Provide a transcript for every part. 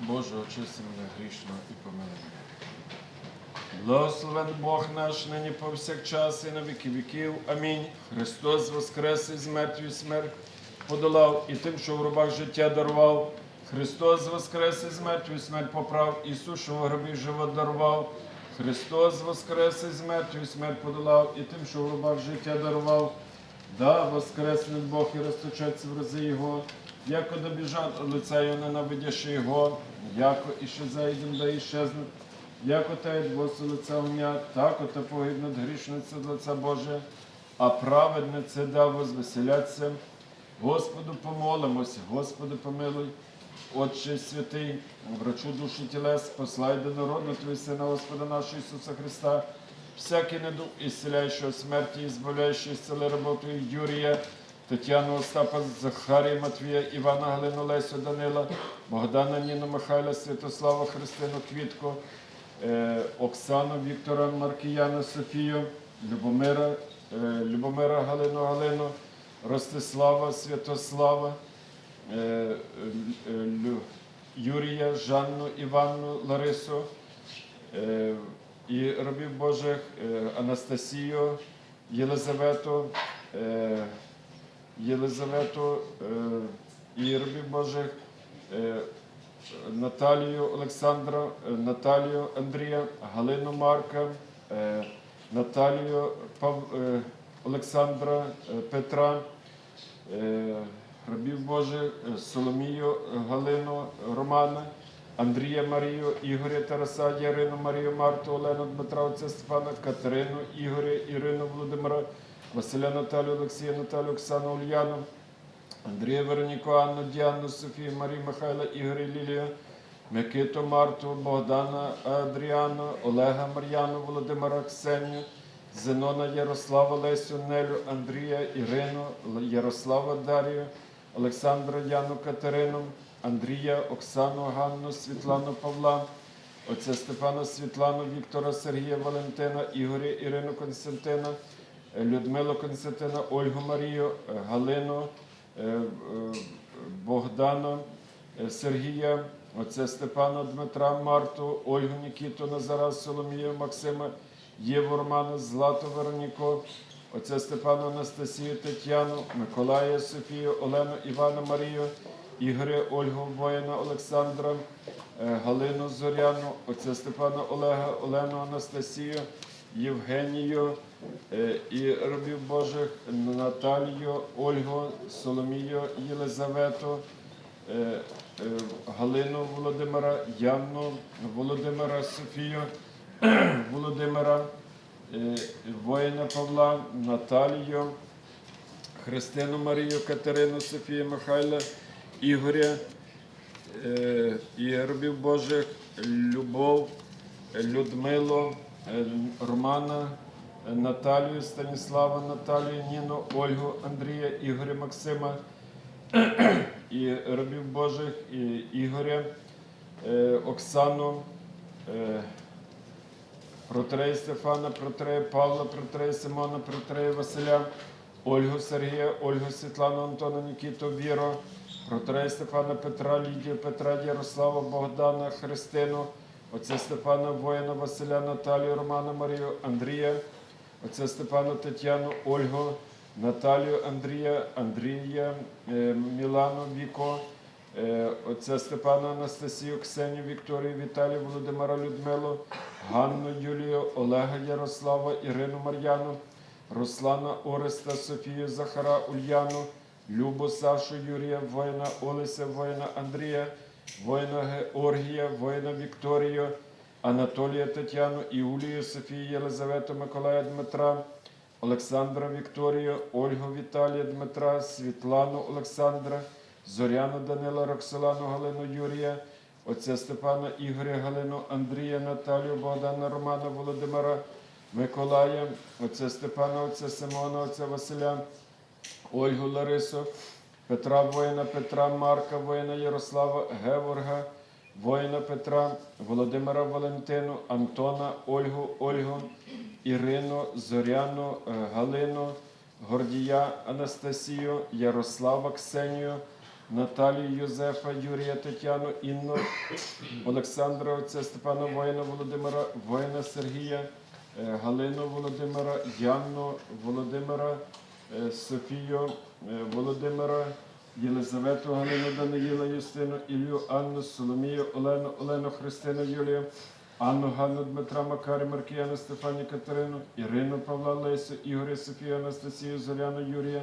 Боже, очисти мене грішного і помилуй мене. Благословен Бог наш нині повсякчас і на віки віків. Амінь. Христос воскрес із мертві смерть подолав і тим, що в гробах життя дарував. Христос воскрес із мертві смерть поправ, Ісус, що в гробі живот дарував. Христос воскрес із мертві смерть подолав і тим, що в гробах життя дарував. Да, воскресне Бог і розточеться в рази Його, яко добіжать от лиця Його, ненавидяши Його, яко іще зайдем, да іщезне, яко те двоси лиця ум'я, так оте погибнуть грішниця лиця Боже, а праведнице да возвеселяться. Господу помолимося, Господи помилуй, Отче святий, врачу душі тілес, послай до народу Твій Сина Господа нашого Ісуса Христа, всякий недуг, ісцеляючого смерті, і збавляючий зцели роботу Юрія, Тетяну Остапа, Захарія Матвія, Івана Галину Лесю Данила, Богдана Ніну Михайла, Святослава Христину Квітку, е, Оксану Віктора Маркіяна Софію, Любомира, е, Любомира Галину Галину, Ростислава Святослава, е, Юрія, Жанну, Іванну, Ларису і рабів Божих Анастасію, Єлизавету, Єлизавету е, і рабів Божих е, Наталію Олександра, е, Наталію Андрія, Галину Марка, Наталію Олександра Петра, рабів Божих, Соломію Галину Романа, Андрія Марію, Ігоря Тараса, Ярину Марію, Марту, Олену Дмитра, отця Степана, Катерину, Ігоря, Ірину Володимира, Василя Наталію, Олексія, Наталію, Оксану Ульяну, Андрія Вероніку, Анну, Діану, Софію, Марію, Михайла, Ігоря, Лілію, Микиту, Марту, Богдана, Адріану, Олега, Мар'яну, Володимира, Ксенію, Зенона, Ярослава, Лесю, Нелю, Андрія, Ірину, Ярослава, Дарію, Олександра, Яну, Катерину, Андрія, Оксану, Ганну, Світлану, Павла, отця Степана, Світлану, Віктора, Сергія, Валентина, Ігоря, Ірину, Константина, Людмилу Константина, Ольгу Марію, е, Галину, е, е, Богдана, Сергія, отця Степана, Дмитра, Марту, Ольгу Нікіту, Назара, Соломію, Максима, Єву Романа, Злату Вероніку, отця Степана, Анастасію, Тетяну, Миколая, Софію, Олену, Івану, Марію, Ігоря, Ольгу, воїна, Олександра, Галину Зоряну, отця Степана Олега, Олену Анастасію, Євгенію е, і рабів Божих Наталію, Ольгу, Соломію, Єлизавету, е, е, Галину Володимира, Яну Володимира, Софію, Володимира, воїна Павла, Наталію, Христину Марію, Катерину, Софію, Михайла, Ігоря і рабів Божих, Любов, Людмилу, Романа, е, Наталію, Станіслава, Наталію, Ніну, Ольгу, Андрія, Ігоря, Максима і рабів Божих, і Ігоря, е, Оксану, е, Протрея Стефана, Протрея Павла, Протрея Симона, Протрея Василя, Ольгу Сергія, Ольгу Світлану, Антона Нікіту, Віру, Протрея Стефана Петра, Лідію, Петра, Ярослава, Богдана, Христину, отця Стефана, воїна, Василя, Наталію, Романа, Марію, Андрія, отця Степана, Тетяну, Ольгу, Наталію, Андрія, Андрія, е, Мілану, Віко, Е, Отця Степана Анастасію, Ксенію, Вікторію, Віталію, Володимира Людмилу, Ганну Юлію, Олега Ярослава, Ірину Мар'яну, Руслана Ореста, Софію Захара, Ульяну, Любу Сашу, Юрія, воїна Олеся, воїна Андрія, воїна Георгія, воїна Вікторію, Анатолія Тетяну, Іулію, Софію, Єлизавету, Миколая Дмитра, Олександра Вікторію, Ольгу Віталія Дмитра, Світлану Олександра, Зоряну Данила, Роксолану Галину Юрія, отця Степана Ігоря Галину, Андрія, Наталію, Богдана, Романа, Володимира, Миколая, отця Степана, отця Симона, отця Василя, Ольгу Ларису, Петра воїна, Петра, Марка, воїна Ярослава, Геворга, воїна Петра, Володимира Валентину, Антона, Ольгу, Ольгу, Ірину, Зоряну, е, Галину, Гордія Анастасію, Ярослава Ксенію, Наталію Йозефа, Юрія Тетяну, Інну, Олександра, отця Степана Воїна Володимира, воїна Сергія, е, Галину Володимира, Янну Володимира, е, Софію Володимира, Єлизавету Галину Даниїла Юстину, Ілью Анну, Соломію, Олену, Олену Христину Юлію, Анну Ганну Дмитра Макарі, Маркіяну Стефані Катерину, Ірину Павла Лесю, Ігоря Софію, Анастасію, Зоряну Юрія,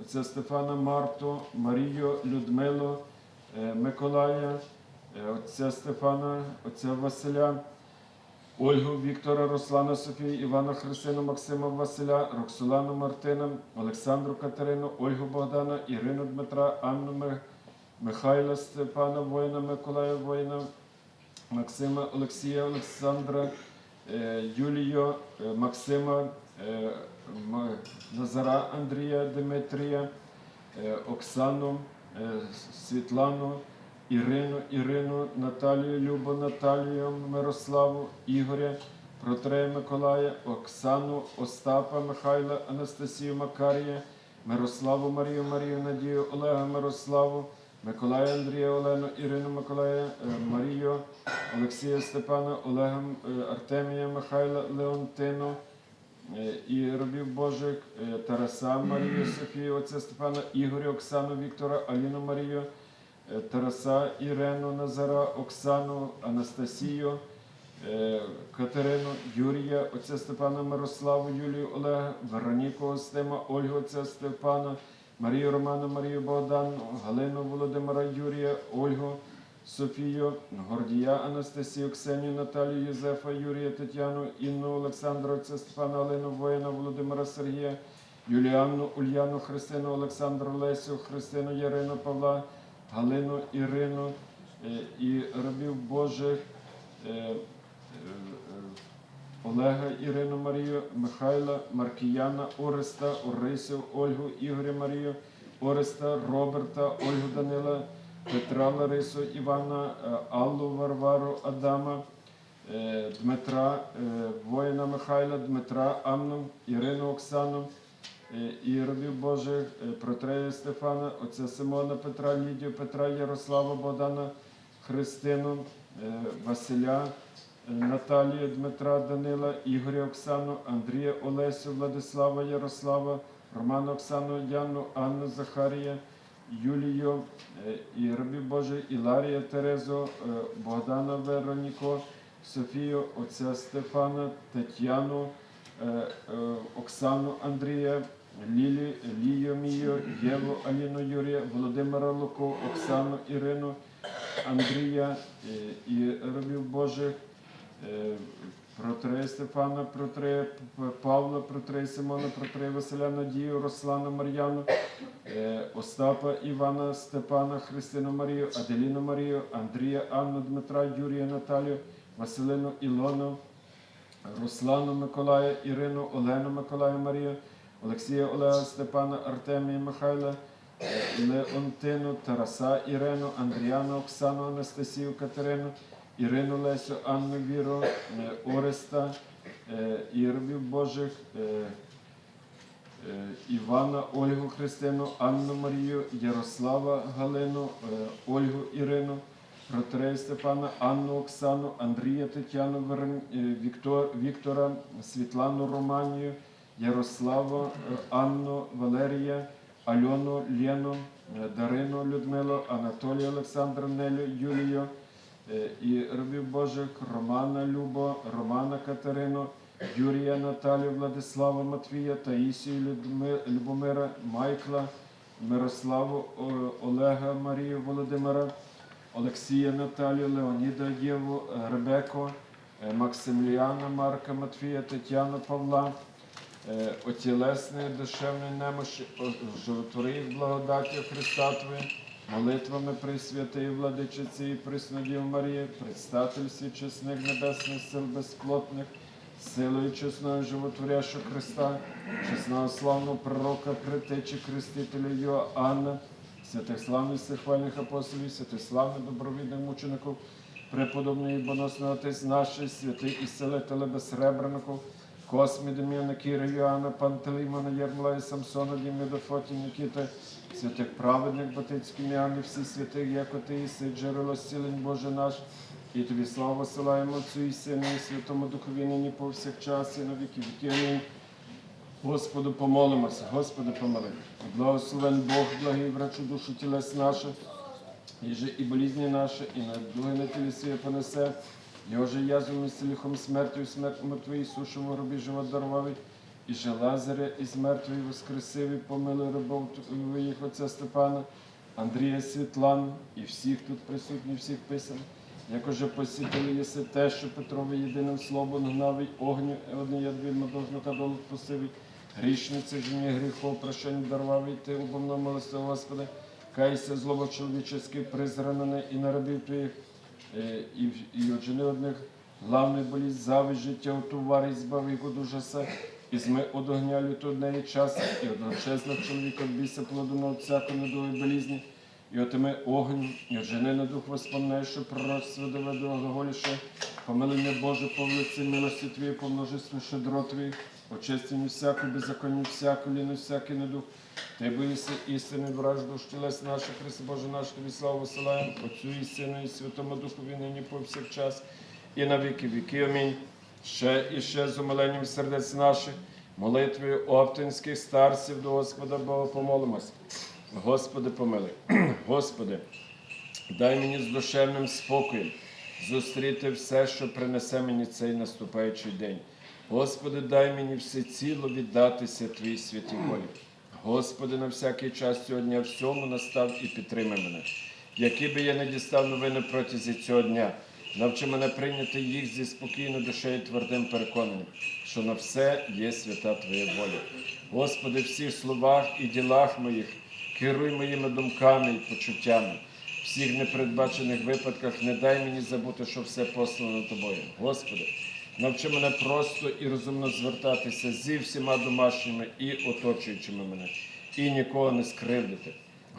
отця Стефана Марту, Марію, Людмилу, е, Миколая, е, отця Стефана, отця Василя, Ольгу Віктора, Руслана Софію, Івана Христину, Максима Василя, Роксолану Мартина, Олександру Катерину, Ольгу Богдана, Ірину Дмитра, Анну Михайла Степана, воїна, Миколая воїна, Максима Олексія, Олександра, е, Юлію, е, Максима, е, Назара Андрія, Дмитрія, Оксану, Світлану, Ірину, Ірину, Наталію, Любу, Наталію, Мирославу, Ігоря, Протрея Миколая, Оксану, Остапа, Михайла, Анастасію, Макарія, Мирославу, Марію, Марію, Надію, Олега, Мирославу, Миколая, Андрія, Олену, Ірину, Миколая, е, Марію, Олексія Степана, Олега, е, Артемія, Михайла, Леонтину, е, і робів Божих, Тараса, Марію, Софію, отця Степана, Ігоря, Оксану, Віктора, Аліну Марію, Тараса, Ірену, Назара, Оксану, Анастасію, е, Катерину, Юрія, отця Степана, Мирославу, Юлію, Олега, Вероніку, Остима, Ольгу, отця Степана, Марію Роману, Марію Богдану, Галину Володимира, Юрія, Ольгу, Софію, Гордія, Анастасію, Ксенію, Наталію, Юзефа, Юрія, Тетяну, Інну, Олександра, отця Степана, Алину, Воїна, Володимира, Сергія, Юліанну, Ульяну, Христину, Олександру, Лесю, Христину, Ярину, Павла, Галину, Ірину е, і рабів Божих. е, е, Олега, Ірину Марію, Михайла, Маркіяна, Ореста, Орисю, Ольгу, Ігоря Марію, Ореста, Роберта, Ольгу Данила, Петра Ларису, Івана, Аллу Варвару, Адама, Дмитра, воїна Михайла, Дмитра, Анну, Ірину Оксану, е, і робів Божих, е, Протрея Стефана, отця Симона Петра, Лідію, Петра, Ярослава, Богдана, Христину, е, Василя, Наталію, Дмитра, Данила, Ігоря Оксану, Андрія Олесю, Владислава, Ярослава, Романа Оксану, Яну, Анну Захарія, Юлію, і рабів Божий, Іларія Терезу, Богдана Вероніко, Софію, отця Стефана, Тетяну, Оксану Андрія, Лію Мію, Єву Аліну Юрія, Володимира Луку, Оксану Ірину, Андрія е, і рабів Божих, е, Протрея Стефана, Протрея П- Павла, Протрея Симона, Протрея Василя, Надію, Руслана Мар'яну, е, Остапа Івана, Степана, Христину Марію, Аделіну Марію, Андрія, Анну, Дмитра, Юрія, Наталію, Василину Ілону, Руслану Миколая, Ірину, Олену Миколая Марію, Олексія Олега, Степана, Артемія Михайла, Леонтину, Тараса, Ірину, Андріану, Оксану, Анастасію, Катерину, Ірину Лесю, Анну Віру, е, Ореста, е, і рабів Божих, е, Івана, Ольгу Христину, Анну Марію, Ярослава Галину, Ольгу Ірину, Протрея Степана, Анну Оксану, Андрія Тетяну, Віктора, Світлану Романію, Ярославу, е, Анну, Валерія, Альону, Лену, е, Дарину, Людмилу, Анатолія Олександра, Нелю, Юлію, е, і рабів Божих Романа Любо, Романа Катерину, Юрія Наталію, Владислава Матвія, Таїсію Любомира, Майкла, Мирославу, Олега Марію Володимира, Олексія Наталію, Леоніда Єву, Ребеко, Максиміліана, Марка Матвія, Тетяну Павла, отілесної душевної немощі, о- животвори їх благодаттю Христа Твої, молитвами Пресвятої Владичиці і Преснодів Марії, предстательстві чесних небесних сил безплотних, силою чесного животворящого Христа, чесного славного пророка, притечі Хрестителя Йоанна, святих славних всехвальних апостолів, святих славних добровідних мучеників, преподобний і боносний отець наш, святий і селителя безсребреників, Космі, Дем'яна, Кіра, Йоанна, Пантелеймона, Єрмолая, Самсона, Дім'я, Дофоті, Нікіти, святих праведних батицьких ім'ями, всі святих, як ти іси, джерело зцілень Боже наш. І тобі славу силаємо Отцю і Сину, і Святому Духові нині повсякчас і на віки. Амінь. Господу помолимося, Господи помоли. Благословен Бог, благий врачу душу тілес наших, і же і болізні наші, і на дуги на тілі своє понесе. Його же язвами з лихом смертю, смерть мертвий, сушив у гробі живот дарував, і же Лазаря із мертвої воскресив, і помилуй рабов твоїх отця Степана, Андрія Світлану, і всіх тут присутніх, всіх писаних. Як уже посітили єси те, що Петрове єдиним словом гнавий огню, одне ядвільно должно та долу посивий. Грішниці ж мені гріхов, прощення дарував і ти убомно молися, Господи. Кайся злово чоловічеське призранене і нарабів твоїх, е, і, і оджени одних главних болість, зависть життя, отувари, збави його дуже се, і зми од огня люту однеї час, і одночесно чоловіка біса плоду на всяку недові болізні, і отими огонь, і на дух воспомне, що пророцтво доведу глаголіше, помили мене Боже, по вулиці милості Твої, по множеству щедро Твоїх, очистені всяку беззаконні, всяку ліну, всякий недух. Ти боїшся істини, вражду, тілес наших, Христе Боже наш, Тобі славу висилаємо, Отцю і Сину, і Святому Духові, нині повсякчас, і на віки віки. Амінь. Ще і ще з умиленням сердець наших, молитвою оптинських старців до Господа Бога помолимось. Господи, помилуй. Господи, дай мені з душевним спокоєм зустріти все, що принесе мені цей наступаючий день. Господи, дай мені всеціло віддатися Твоїй святій волі. Господи, на всякий час цього дня всьому настав і підтримай мене. Які би я не дістав новини протязі цього дня, навчи мене прийняти їх зі спокійною душею твердим переконанням, що на все є свята Твоя воля. Господи, всіх словах і ділах моїх керуй моїми думками і почуттями. В всіх непередбачених випадках не дай мені забути, що все послано тобою. Господи, навчи мене просто і розумно звертатися зі всіма домашніми і оточуючими мене, і нікого не скривдити.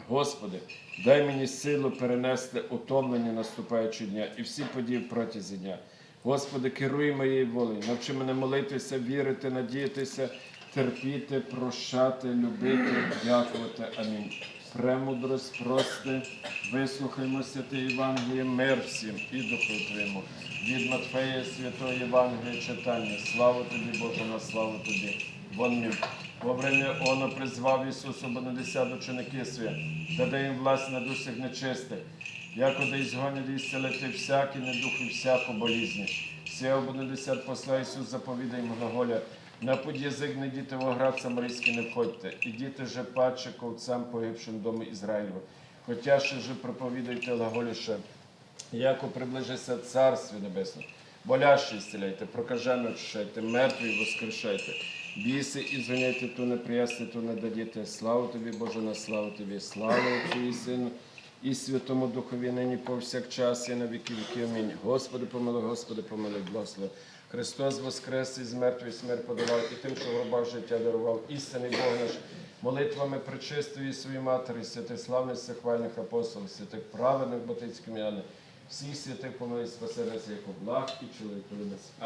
Господи, дай мені силу перенести утомлення наступаючого дня і всі події протязі дня. Господи, керуй моєю волею, навчи мене молитися, вірити, надіятися, терпіти, прощати, любити, дякувати. Амінь. Премудрость, прости, вислухаймо святе Євангеліє, мир всім і духу Твоєму. Від Матфея Святого Євангелія читання. Слава тобі, Боже, на славу тобі. Вон. Во время оно призвав Ісус обонадесят ученики свої, даде їм власть на душах нечистих, якоди ізгонять і зцілити всякий недух і всяку болізні. Сія обонадесят посла Ісус заповіда їм глаголя, на путь язик не діти в оград самарійський не входьте, і діти же паче ковцям погибшим дому Ізраїлю. Хотя ще же проповідайте глаголіше, Яко приближиться Царстві Небесне. Болящі зціляйте, прокажено очищайте, мертві воскрешайте. Біси і зганяйте, ту не приясти, ту не дадіте. Славу тобі, Боже, на славу тобі, слава Отцю і Сину, і Святому Духові нині повсякчас, і на віки віки. Амінь. Господи, помилуй, Господи, помилуй, благослови. Христос воскрес із мертвої смерть подавав, і тим, що в гробах життя дарував, істинний Бог наш, молитвами причистої своїй матері, святих славних всехвальних апостолів, святих праведних батицьких м'яни, всіх святих помилуй, спаси нас, як благ і чоловік.